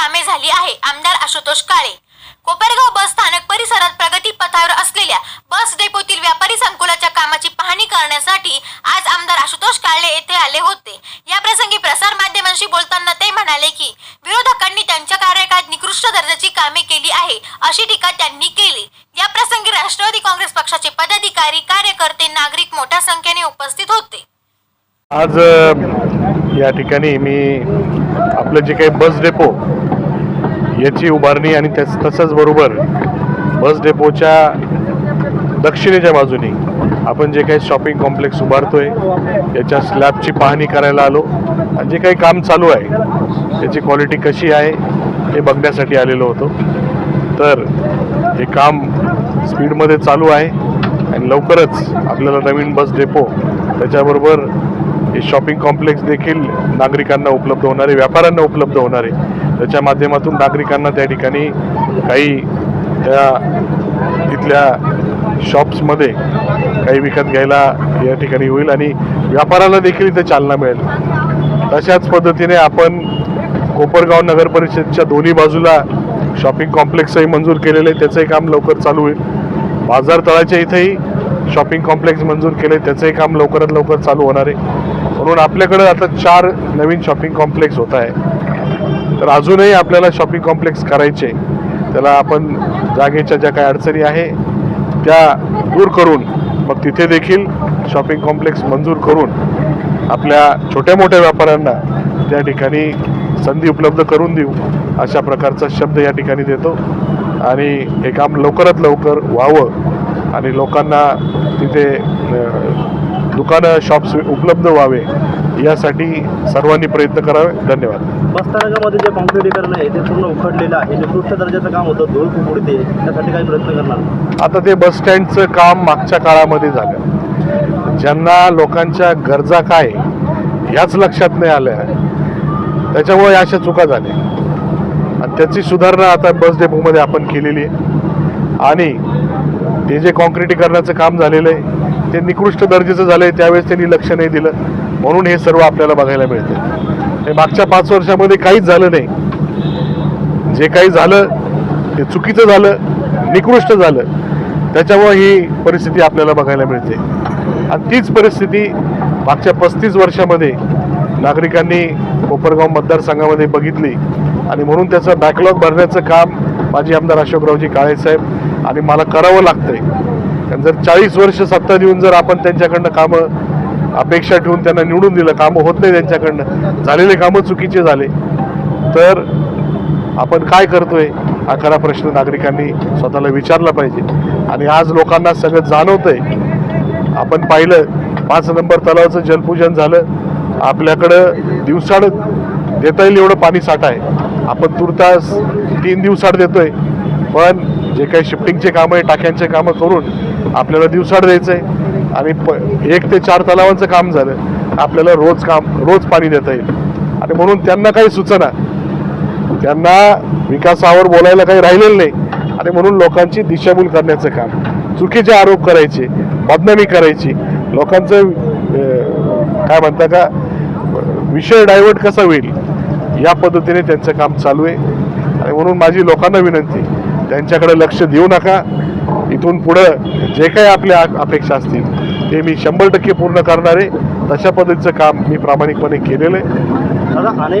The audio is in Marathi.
कामे झाली आहे आमदार आशुतोष काळे. कोपरगाव बस स्थानक परिसरात प्रगती पथावर असलेल्या बस डेपोतील व्यापारी संकुलाच्या कामाची पाहणी करण्यासाठी आज आमदार आशुतोष काळे येथे आले होते. या प्रसंगी प्रसार माध्यमांशी बोलताना ते म्हणाले की विरोधकांनी त्यांच्या कार्यकाळात निकृष्ट दर्जाची कामे केली आहे अशी टीका त्यांनी केली. या प्रसंगी राष्ट्रवादी काँग्रेस पक्षाचे पदाधिकारी कार्यकर्ते नागरिक मोठ्या संख्येने उपस्थित होते. आज या ठिकाणी मी आपलं जे काही बस डेपो याची उभारणी आणि त्याच तसंच बरोबर बस डेपोच्या दक्षिणेच्या बाजूनी आपण जे काही शॉपिंग कॉम्प्लेक्स उभारतोय याच्या स्लॅबची पाहणी करायला आलो. आणि जे काही काम चालू आहे त्याची क्वालिटी कशी आहे हे बघण्यासाठी आलेलो होतो. तर हे काम स्पीडमध्ये चालू आहे आणि लवकरच आपल्याला नवीन बस डेपो त्याच्याबरोबर हे शॉपिंग कॉम्प्लेक्स देखील नागरिकांना उपलब्ध होणारे व्यापाऱ्यांना उपलब्ध होणारे. त्याच्या माध्यमातून नागरिकांना त्या ठिकाणी काही त्या तिथल्या शॉप्समध्ये काही विकत घ्यायला या ठिकाणी होईल आणि व्यापाराला देखील इथे चालना मिळेल. तशाच पद्धतीने आपण कोपरगाव नगर परिषदच्या दोन्ही बाजूला शॉपिंग कॉम्प्लेक्सही मंजूर केलेले आहे त्याचंही काम लवकर चालू होईल. बाजार तळाच्या इथेही शॉपिंग कॉम्प्लेक्स मंजूर केले त्याचंही काम लवकरात लवकर चालू होणार आहे. म्हणून आपल्याकडं आता चार नवीन शॉपिंग कॉम्प्लेक्स होत आहे. तर अजूनही आपल्याला शॉपिंग कॉम्प्लेक्स करायचे त्याला आपण जागेच्या ज्या काही अडचणी आहे त्या दूर करून मग तिथे देखील शॉपिंग कॉम्प्लेक्स मंजूर करून आपल्या छोट्या मोठ्या व्यापाऱ्यांना त्या ठिकाणी संधी उपलब्ध करून देऊ अशा प्रकारचा शब्द या ठिकाणी देतो. आणि हे काम लवकरात लवकर व्हावं आणि लोकांना तिथे दुकानं शॉप्स उपलब्ध व्हावे यासाठी सर्वांनी प्रयत्न करावे. धन्यवाद. बसस्थानकामध्ये जे कॉन्क्रिटीकरण आहे ते पूर्ण उखडलेलं आहे. निकृष्ट दर्जाचं काम होतं धूळ खूप उडते त्यासाठी काही प्रयत्न करणार आता ते बस स्टँडचं काम मागच्या काळामध्ये झालं. ज्यांना लोकांच्या गरजा काय ह्याच लक्षात नाही आल्या. त्याच्यामुळे अशा चुका झाल्या. आणि त्याची सुधारणा आता बस डेपोमध्ये आपण केलेली आहे. आणि ते जे कॉन्क्रिटीकरणाचं काम झालेलं आहे ते निकृष्ट दर्जेचं झालं आहे त्यावेळेस त्यांनी लक्ष नाही दिलं. म्हणून हे सर्व आपल्याला बघायला मिळतं हे मागच्या पाच वर्षामध्ये काहीच झालं नाही. जे काही झालं ते चुकीचं झालं निकृष्ट झालं. त्याच्यामुळे ही परिस्थिती आपल्याला बघायला मिळते. आणि तीच परिस्थिती मागच्या पस्तीस वर्षामध्ये नागरिकांनी कोपरगाव मतदारसंघामध्ये बघितली. आणि म्हणून त्याचं बॅकलॉग भरण्याचं काम माजी आमदार अशोकरावजी काळेसाहेब आणि मला करावं लागतंय. कारण जर चाळीस वर्ष सत्ता देऊन जर आपण त्यांच्याकडनं कामं अपेक्षा ठेवून त्यांना निवडून दिलं कामं होत नाही त्यांच्याकडनं झालेले कामं चुकीचे झाले तर आपण काय करतोय हा खरा प्रश्न नागरिकांनी स्वतःला विचारला पाहिजे. आणि आज लोकांना सगळं जाणवतंय. आपण पाहिलं पाच नंबर तलावाचं जलपूजन झालं. आपल्याकडं दिवसाड देता येईल एवढं पाणी साठा आहे. आपण तुर्तास तीन दिवसाड देतोय. पण जे काही शिफ्टिंगचे कामं आहे टाक्यांचे कामं करून आपल्याला दिवसाड द्यायचं आहे आणि प एक ते चार तलावांचं काम झालं. आपल्याला रोज काम रोज पाणी देता येईल. आणि म्हणून त्यांना काही सूचना. त्यांना विकासावर बोलायला काही राहिलेलं नाही. आणि म्हणून लोकांची दिशाभूल करण्याचं काम. चुकीचे आरोप करायचे बदनामी करायची. लोकांचं काय म्हणता का विषय डायव्हर्ट कसा होईल या पद्धतीने त्यांचं काम चालू आहे. आणि म्हणून माझी लोकांना विनंती त्यांच्याकडे लक्ष देऊ नका. इथून पुढं जे काही आपल्या आ- अपेक्षा असतील ते मी शंभर टक्के पूर्ण करणार. आहे तशा पद्धतीचं काम मी प्रामाणिकपणे केलेलं आहे.